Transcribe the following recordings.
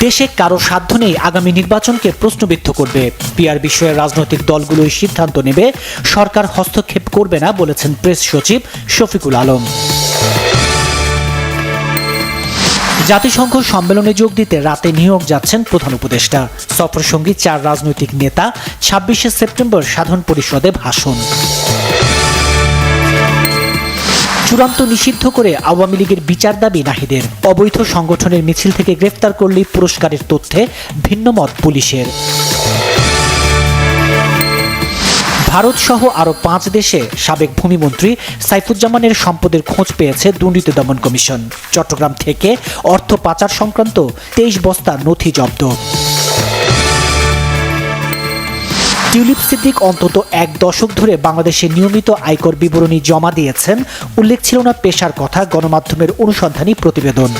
দেশে কারও সাধ্য নেই আগামী নির্বাচনকে প্রশ্নবিদ্ধ করবে। পিয়ার বিষয়ে রাজনৈতিক দলগুলোই সিদ্ধান্ত নেবে। সরকার হস্তক্ষেপ করবে না বলেছেন প্রেস সচিব শফিকুল আলম। জাতিসংঘ সম্মেলনে যোগ দিতে রাতে নিয়োগ যাচ্ছেন প্রধান উপদেষ্টা। সফরসঙ্গী চার রাজনৈতিক নেতা। ছাব্বিশে সেপ্টেম্বর সাধারণ পরিষদে ভাষণ। চূড়ান্ত নিষিদ্ধ করে আওয়ামী লীগের বিচার দাবি নাহিদের। অবৈধ সংগঠনের মিছিল থেকে গ্রেফতার করলেই পুরস্কারের তথ্যে ভিন্নমত পুলিশের। ভারত সহ আরও পাঁচ দেশে সাবেক ভূমিমন্ত্রী সাইফুজ্জামানের সম্পদের খোঁজ পেয়েছে দুর্নীতি দমন কমিশন। চট্টগ্রাম থেকে অর্থ পাচার সংক্রান্ত তেইশ বস্তা নথি জব্দ। টিউলিপ সিদ্দিক অন্তত এক দশক ধরে বাংলাদেশে নিয়মিত আয়কর বিবরণী জমা দিয়েছেন। উল্লেখ ছিল না পেশার কথা, গণমাধ্যমের অনুসন্ধানী প্রতিবেদন।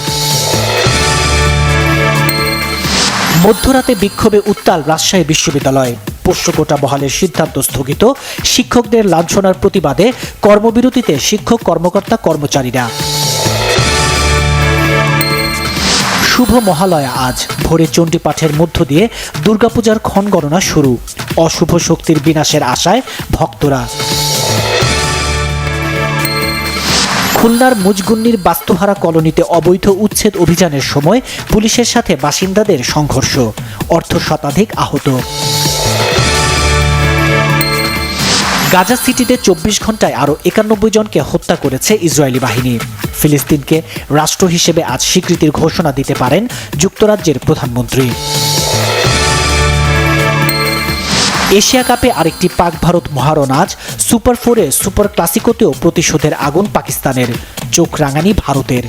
মধ্যরাতে বিক্ষোভে উত্তাল রাজশাহী বিশ্ববিদ্যালয়। পোষ্যকোটা বহালের সিদ্ধান্ত স্থগিত। শিক্ষকদের লাঞ্ছনার প্রতিবাদে কর্মবিরতিতে শিক্ষক, কর্মকর্তা, কর্মচারীরা। শুভ মহালয়া আজ। ভোরে চণ্ডীপাঠের মধ্য দিয়ে দুর্গাপূজার ক্ষণ গণনা শুরু। অশুভ শক্তির বিনাশের আশায় ভক্তরা। খুলনার মুজগুন্নির বাস্তুহারা কলোনিতে অবৈধ উচ্ছেদ অভিযানের সময় পুলিশের সাথে বাসিন্দাদের সংঘর্ষ। অর্থ শতাধিক আহত। গাজা সিটিতে চব্বিশ ঘন্টায় আরও একানব্বই জনকে হত্যা করেছে ইসরায়েলি বাহিনী। ফিলিস্তিনকে রাষ্ট্র হিসেবে আজ স্বীকৃতির ঘোষণা দিতে পারেন যুক্তরাজ্যের প্রধানমন্ত্রী। এশিয়া কাপে আরেকটি পাক ভারত মহারণ আজ, সুপার ফোরে সুপার ক্লাসিকোতেও প্রতিশোধের আগুন পাকিস্তানের, চোখ রাঙানি ভারতের।